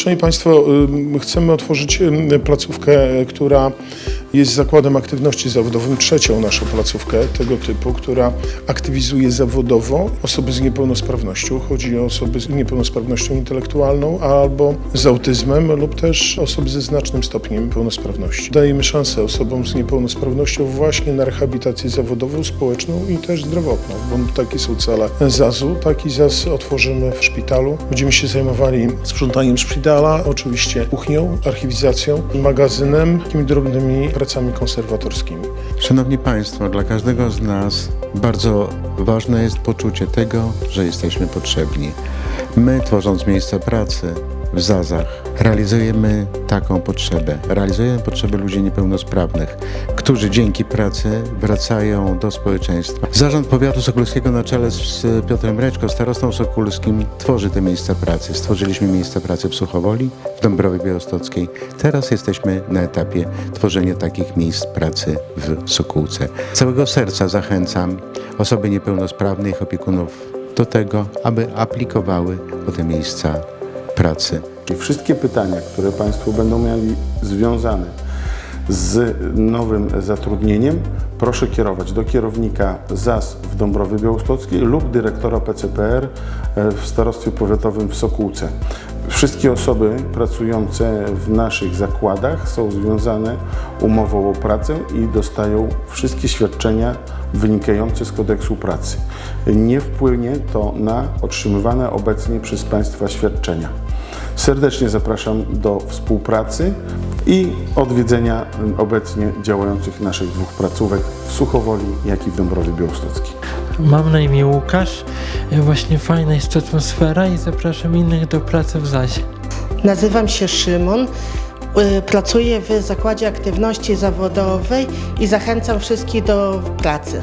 Szanowni Państwo, chcemy otworzyć placówkę, która jest zakładem aktywności zawodowym, trzecią naszą placówkę tego typu, która aktywizuje zawodowo osoby z niepełnosprawnością. Chodzi o osoby z niepełnosprawnością intelektualną albo z autyzmem lub też osoby ze znacznym stopniem niepełnosprawności. Dajemy szansę osobom z niepełnosprawnością właśnie na rehabilitację zawodową, społeczną i też zdrowotną, bo takie są cele ZAZ-u. Taki ZAZ otworzymy w szpitalu. Będziemy się zajmowali sprzątaniem szpitala, oczywiście kuchnią, archiwizacją, magazynem, takimi drobnymi pracami konserwatorskimi. Szanowni Państwo, dla każdego z nas bardzo ważne jest poczucie tego, że jesteśmy potrzebni. My, tworząc miejsca pracy w Zazach, realizujemy taką potrzebę. Realizujemy potrzeby ludzi niepełnosprawnych, którzy dzięki pracy wracają do społeczeństwa. Zarząd Powiatu Sokolskiego na czele z Piotrem Reczko, starostą sokolskim, tworzy te miejsca pracy. Stworzyliśmy miejsca pracy w Suchowoli, w Dąbrowie Białostockiej. Teraz jesteśmy na etapie tworzenia takich miejsc pracy w Sokółce. Z całego serca zachęcam osoby niepełnosprawne ich opiekunów do tego, aby aplikowały o te miejsca pracy. I wszystkie pytania, które Państwo będą mieli związane z nowym zatrudnieniem, proszę kierować do kierownika ZAS w Dąbrowie Białostockiej lub dyrektora PCPR e, w Starostwie Powiatowym w Sokółce. Wszystkie osoby pracujące w naszych zakładach są związane umową o pracę i dostają wszystkie świadczenia wynikające z kodeksu pracy. Nie wpłynie to na otrzymywane obecnie przez Państwa świadczenia. Serdecznie zapraszam do współpracy i odwiedzenia obecnie działających naszych dwóch placówek w Suchowoli, jak i w Dąbrowie Białostockiej. Mam na imię Łukasz. Właśnie fajna jest atmosfera i zapraszam innych do pracy w Zazie. Nazywam się Szymon. y, Pracuję w Zakładzie Aktywności Zawodowej i zachęcam wszystkich do pracy.